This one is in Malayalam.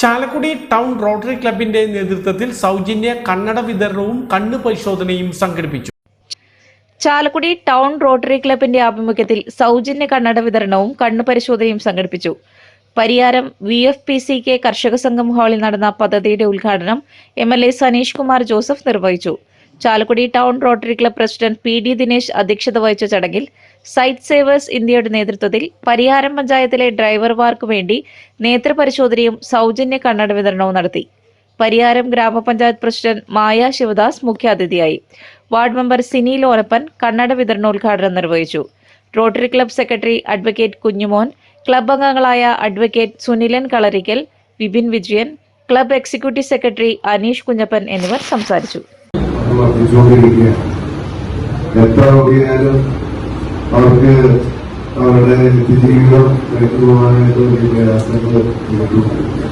ചാലക്കുടി ടൗൺ റോട്ടറി ക്ലബിന്റെ നേതൃത്വത്തിൽ സൗജന്യ കണ്ണട വിതരണവും കണ്ണു പരിശോധനയും സംഘടിപ്പിച്ചു. ചാലക്കുടി ടൗൺ റോട്ടറി ക്ലബിന്റെ ആഭിമുഖ്യത്തിൽ സൗജന്യ കണ്ണട വിതരണവും കണ്ണു പരിശോധനയും സംഘടിപ്പിച്ചു. Pariyaram V F P C K കർഷക സംഘം ഹാളിൽ നടന്ന പദ്ധതിയുടെ ഉദ്ഘാടനം M L A Saneesh Kumar Joseph നിർവഹിച്ചു. Chalakudy town Rotary club president P D Dinesh അധ്യക്ഷത വഹിച്ച ചടങ്ങിൽ സൈറ്റ് സേവേഴ്സ് ഇന്ത്യയുടെ നേതൃത്വത്തിൽ പരിഹാരം പഞ്ചായത്തിലെ ഡ്രൈവർമാർക്ക് വേണ്ടി നേത്രപരിശോധനയും സൗജന്യ കണ്ണട വിതരണവും നടത്തി. പരിഹാരം ഗ്രാമപഞ്ചായത്ത് പ്രസിഡന്റ് മായ ശിവദാസ് മുഖ്യാതിഥിയായി. വാർഡ് മെമ്പർ സിനി ലോനപ്പൻ കണ്ണട വിതരണോദ്ഘാടനം നിർവഹിച്ചു. Rotary club secretary advocate Kunjumon club അംഗങ്ങളായ advocate Sunilan Kalarikkal Vipin Vijayan club executive secretary Aneesh Kunjappan എന്നിവർ സംസാരിച്ചു. വർദ്ധിച്ചുകൊണ്ടിരിക്കുകയാണ് എത്ര നോക്കിയാലും അവർക്ക് അവരുടെ നിത്യജീവിതം നയിച്ചു പോകാനായിട്ട് വലിയ പ്രയാസങ്ങൾ നേരിടുന്നുണ്ട്.